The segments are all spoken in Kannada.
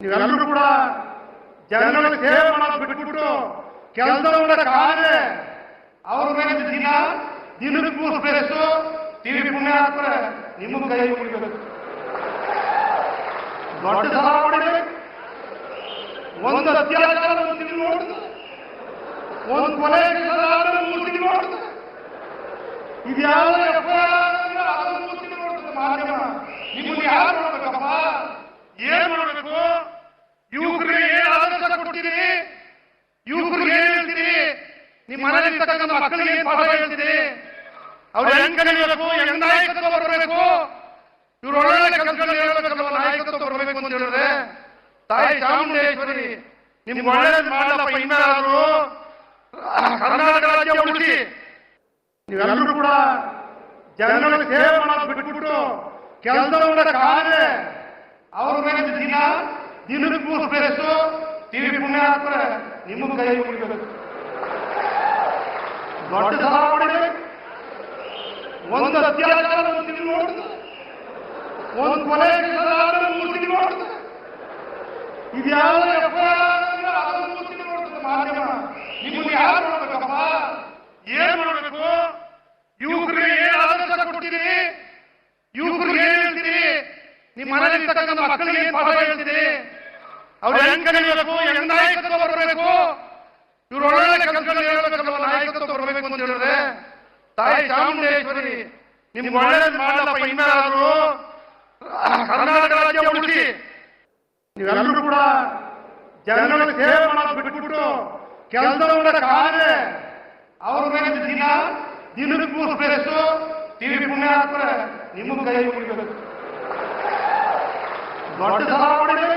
ನೀವೆಲ್ಲರೂ ಕೂಡ ಜನಗಳ ಸೇವೆ ಮಾಡೋದು ಬಿಟ್ಬಿಟ್ಟು ಕೆಲಸವನ್ನ ಕಾದ್ರೆ ಅವ್ರ ಮೇಲೆ ದಿನ ದಿನಕ್ಕೂ ಪ್ಲೇಸು ಟಿವಿ ಪುಣ್ಯ ಹಾಕ್ತಾರೆ ನಿಮ್ಮ ಕೈ ಮುಗಿಬೇಕು ದೊಡ್ಡ ಚಲಾವಣೆ ಒಂದು ಅತ್ಯಾಚಾರ ಒಂದು ತಿಂಗಳು ನೋಡುದು ಒಂದು ಕೊಲೆ ಮೂರು ತಿಂಗಳು ನೋಡುದು ಇದ್ಯಾವ ಮೂರು ತಿಂಗಳು ನೋಡ್ತದೆ ಮಾಧ್ಯಮ ನಿಮ್ಮನ್ನು ಯಾರು ನೋಡ್ಬೇಕಪ್ಪ ಏನ್ ಮಾಡ್ಬೇಕು ಯುವಕರಿಗೆ ಏನ್ ಆದರ್ಶ ಕೊಡ್ತೀರಿ ಯುವಕರಿಗೆ ಏನ್ ಹೇಳ್ತೀರಿ? ನಿಮ್ಮ ಮನೆಯಲ್ಲಿರ್ತಕ್ಕಂಥ ಮಕ್ಕಳಿಗೆ ಪಾಠ ಹೇಳ್ತೀರಿ? ಅವ್ರು ಹೆಂಗ್ ಕಲಿಬೇಕು? ಹೆಂಗ್ ನಾಯಕತ್ವ ಬರಬೇಕು? ಇವ್ರು ಒಳ್ಳೆ ಕೆಲಸಗಳು ಹೇಳ್ಬೇಕಲ್ವ? ನಾಯಕತ್ವ ಬರಬೇಕು ಅಂತ ಹೇಳಿದ್ರೆ, ತಾಯಿ ಚಾಮುಂಡೇಶ್ವರಿ ನಿಮ್ಗೆ ಒಳ್ಳೇದು ಮಾಡಲಪ್ಪ, ಇನ್ನಾದ್ರು ಕರ್ನಾಟಕ ರಾಜ್ಯ ಉಳಿಸಿ. ನೀವೆಲ್ಲರೂ ಕೂಡ ಜನಗಳ ಸೇವೆ ಮಾಡೋದು ಬಿಟ್ಬಿಟ್ಟು ಕೆಲಸವನ್ನ ಕಾದ್ರೆ, ಅವ್ರ ಮೇಲೆ ದಿನ ದಿನಕ್ಕೂ ಮೂರು ಟಿವಿ ಪುಣ್ಯ ಹಾಕ್ತಾರೆ ನಿಮ್ಮ ಕೈ ಮುಗಿಬೇಕು. ದೊಡ್ಡ ಹೊಡಿಬೇಕು ಒಂದು ಅತ್ಯಾಚಾರ ಒಂದು ನೋಡಿದ್ರೆ ಒಂದು ಕೊಲೆ ಮೂರು ತಿಂಗಳು ನೋಡಿದ್ರೆ ಇದು ಯಾವ ಎಫ್ ಐ ಆರ್ ಅದನ್ನು ಮೂರು ತಿಂಗಳು ನೋಡ್ತದೆ ಮಾಧ್ಯಮ. ನಿಮ್ಮನ್ನು ಯಾರು ನೋಡ್ಬೇಕಪ್ಪ? ಏನ್ ನಿಮ್ಮ ಮಕ್ಕಳಿಗೆ ಪಾಠ ಹೇಳ್ತೀರಿ? ಅವ್ರು ಹೆಂಗ್ ಕಲಿಬೇಕು ಹೆಂಗ್ ನಾಯಕತ್ವ ಬರಬೇಕು? ಇವ್ರು ಒಳ್ಳೆ ಕೆಲಸಗಳು ನಾಯಕತ್ವ ಬರಬೇಕು ಅಂತ ಹೇಳಿದ್ರೆ? ತಾಯಿ ಚಾಮುಂಡೇಶ್ವರಿ, ನಿಮ್ಗೆ ಒಳ್ಳೇದು ಮಾಡಲಪ್ಪ, ಇನ್ನಾದ್ರು ಕರ್ನಾಟಕ ರಾಜ್ಯ ಉಳಿಸಿ. ನೀವೆಲ್ಲರೂ ಕೂಡ ಜನಗಳ ಸೇವೆ ಮಾಡೋದು ಬಿಟ್ಬಿಟ್ಟು ಕೆಲಸವನ್ನ ಕಾದ್ರೆ ಅವ್ರ ಮೇಲೆ ದಿನ ದಿನದ ಮೂರು ಪ್ಲೇಸು ಟಿವಿ ಪುಣ್ಯ ಹಾಕ್ತಾರೆ ನಿಮ್ಮ ಕೈ ಮುಗಿಬೇಕು. ದೊಡ್ಡ ಸಲ ಹೊಡಿಬೇಕು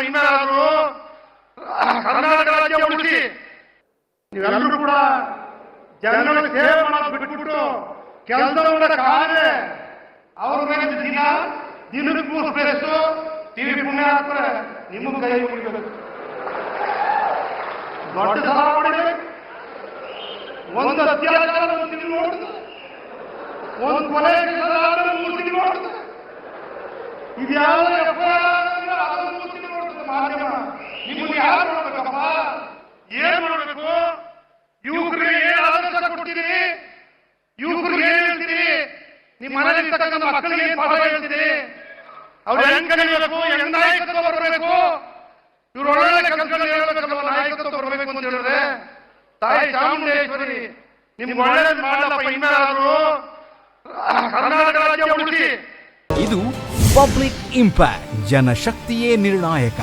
ಇನ್ನಾದ್ರೂ ಕರ್ನಾಟಕ ನೀವೆಲ್ಲರೂ ಕೂಡ ಜನಗಳ ಸೇವೆ ಮಾಡೋದು ಬಿಟ್ಬಿಟ್ಟು ಕೆಲಸವನ್ನ ಕಾದ್ರೆ ಅವ್ರ ಮೇಲೆ ದಿನ ದಿನಕ್ಕೆ ಪ್ಲೇಸು ಟಿವಿ ಪುಣ್ಯ ಹಾಕ್ತಾರೆ ನಿಮ್ಮ ಕೈ ದೊಡ್ಡ ಸಲ ಹೊಡಿಬೇಕು ಒಂದು ಅತ್ಯಾಚಾರ ಒಂದು ಒಂದು ಕೊಲೆ ಮೂರು ತಿಂಗಳು ನೋಡಿದ್ರೆ ಇದು ಯಾವ ಎಫ್ ಅದನ್ನು ಮೂರು ತಿಂಗಳು ನೋಡ್ತದೆ ಮಾಧ್ಯಮ ನಿಮ್ಮನ್ನು ಯಾರು ನೋಡ್ಬೇಕಪ್ಪ ಏನ್ ಮಾಡ್ಬೇಕು ಯುವಕರಿಗೆ ಏನ್ ಆದರ್ಶ ಕೊಡ್ತೀರಿ ಯುವಕರಿಗೆ ಹೇಳ್ತೀರಿ? ನಿಮ್ಮ ಮನೇಲಿ ಇರ್ತಕ್ಕಂಥ ಮಕ್ಕಳಿಗೆ ಪಾಠ ಹೇಳ್ತೀರಿ? ಅವ್ರು ಹೆಂಗ್ ಕಲಿಬೇಕು? ಹೆಂಗ್ ನಾಯಕತ್ವ ಬರಬೇಕು? ಇವ್ರು ಒಳ್ಳೆ ಕೆಲಸಗಳು ಹೇಳ್ಬೇಕಲ್ವ? ನಾಯಕತ್ವ ಬರಬೇಕು ಅಂತ ಹೇಳಿದ್ರೆ? ತಾಯಿ ಚಾಮುಂಡೇಶ್ವರಿ ನಿಮ್ಗೆ ಒಳ್ಳೇದು ಮಾಡಲಪ್ಪ ಇನ್ನಾದ್ರು ಕರ್ನಾಟಕ ರಾಜ್ಯ ಉಳಿಸಿ ಇದು ಪಬ್ಲಿಕ್ ಇಂಪ್ಯಾಕ್ಟ್, ಜನಶಕ್ತಿಯೇ ನಿರ್ಣಾಯಕ.